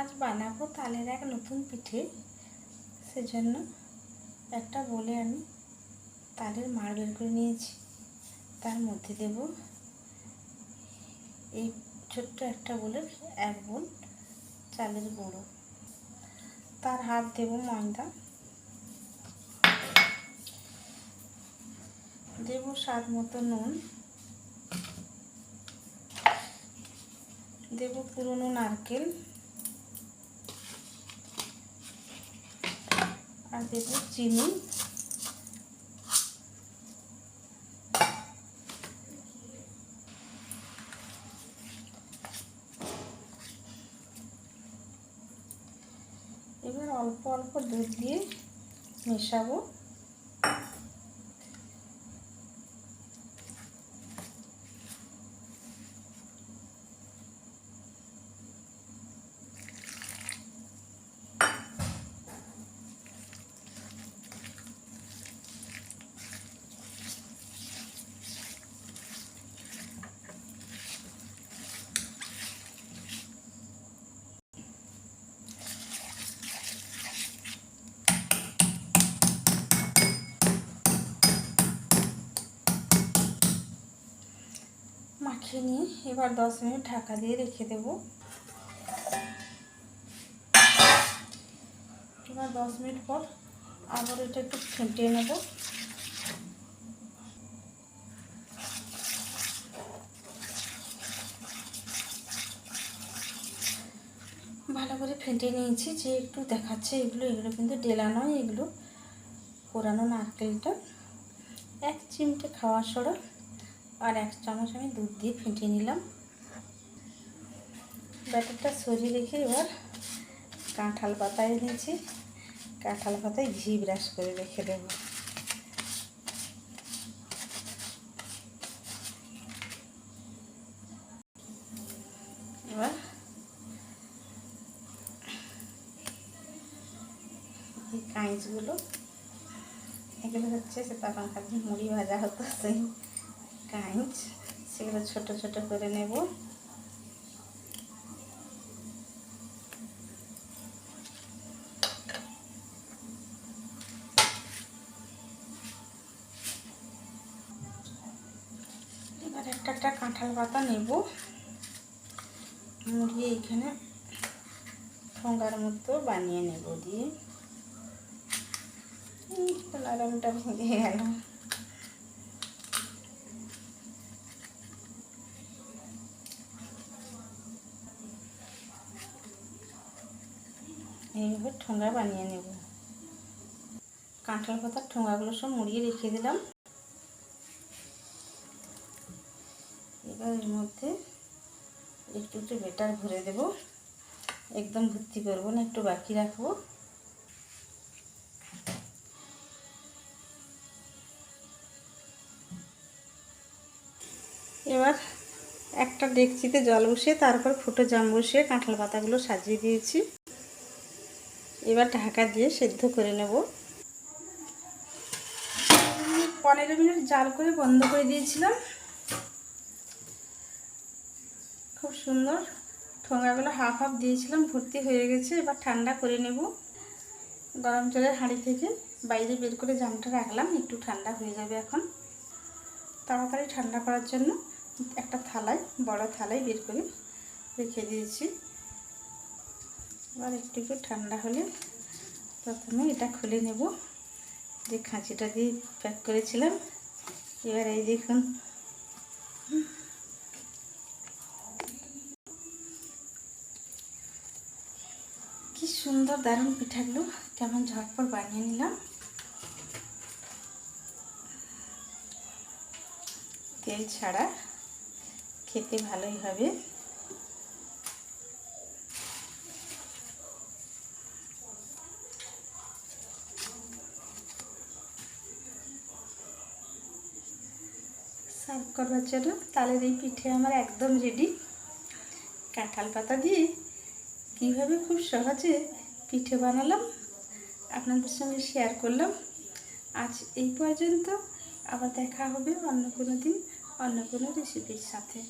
আজ বানাবো তালের এক নতুন পিঠে। সেজন্য একটা বলে আমি তালের মাড় বের করে নিয়েছি। তার মধ্যে দেব এই ছোট্ট একটা বলে এক বোল চালের গুঁড়ো। তার হাফ দেব ময়দা। দেব স্বাদ মতো নুন। দেব পুরনো নারকেল। আর দেব চিনি। এবার অল্প অল্প দুধ দিয়ে মেশাবো। মাখিয়ে নিয়ে এবার দশ মিনিট ঢাকা দিয়ে রেখে দেব। এবার দশ মিনিট পর আবার এটা একটু ফেটিয়ে নেব। ভালো করে ফেটে নিয়েছি, যে একটু দেখাচ্ছে এগুলো এগুলো কিন্তু ডেলা নয়, এগুলো পোড়ানো নারকেলটা। এক চিমটে খাওয়ার সরা আর এক চামচ আমি দুধ দিয়ে ফেটিয়ে নিলাম। ব্যাটারটা সরিয়ে রেখে এবার কাঁঠাল পাতায় নিয়েছি কাঁঠাল পাতায় ঘি ব্রাশ করে রেখে দেব। এবার এই কাঁচগুলো এগুলো হচ্ছে সে তখন কাছে মুড়ি ভাজা হতো, সেই কাঁচ সেগুলো ছোট ছোট করে নেব। এবার একটা একটা কাঁঠাল পাতা নেব। মুড়িয়ে এখানে ঠোঙ্গার মতো বানিয়ে নেব দিয়ে। নরমটা ভেঙে গেল। এইভাবে ঠোঙা বানিয়ে নেব। কাঁঠাল পাতার ঠোঙাগুলো সব মুড়িয়ে রেখে দিলাম। এবার এর মধ্যে একটু একটু বেটার ভরে দেব। একদম ভর্তি করব না, একটু বাকি রাখব। এবার একটা ডেকচিতে জল বসিয়ে, তারপর ফুটো জাম বসিয়ে কাঁঠাল পাতাগুলো সাজিয়ে দিয়েছি। এবার ঢাকা দিয়ে সেদ্ধ করে নেব। পনেরো মিনিট জাল করে বন্ধ করে দিয়েছিলাম। খুব সুন্দর ঠোঙাগুলো হাফ হাফ দিয়েছিলাম, ভর্তি হয়ে গেছে, এবার ঠান্ডা করে নেব। গরম জলের হাঁড়ি থেকে বাইরে বের করে জামটা রাখলাম, একটু ঠান্ডা হয়ে যাবে এখন। তাড়াতাড়ি ঠান্ডা করার জন্য একটা থালায়, বড় থালায় বের করে রেখে দিয়েছি। এবার একটু একটু ঠান্ডা হলে প্রথমে এটা খুলে নেব। যে খাঁচিটা দিয়ে প্যাক করেছিলাম। এবার এই দেখুন। কি সুন্দর দারুণ পিঠাগুলো। কেমন ঝটপট বানিয়ে নিলাম। তেল ছাড়া খেতে ভালোই হবে। সার্ভ করবার জন্য তাহলে এই পিঠে আমার একদম রেডি কাঁঠাল পাতা দিয়ে কীভাবে খুব সহজে পিঠে বানালাম আপনাদের সঙ্গে শেয়ার করলাম। আজ এই পর্যন্ত আবার দেখা হবে অন্য কোনো দিন, অন্য কোনো রেসিপির সাথে।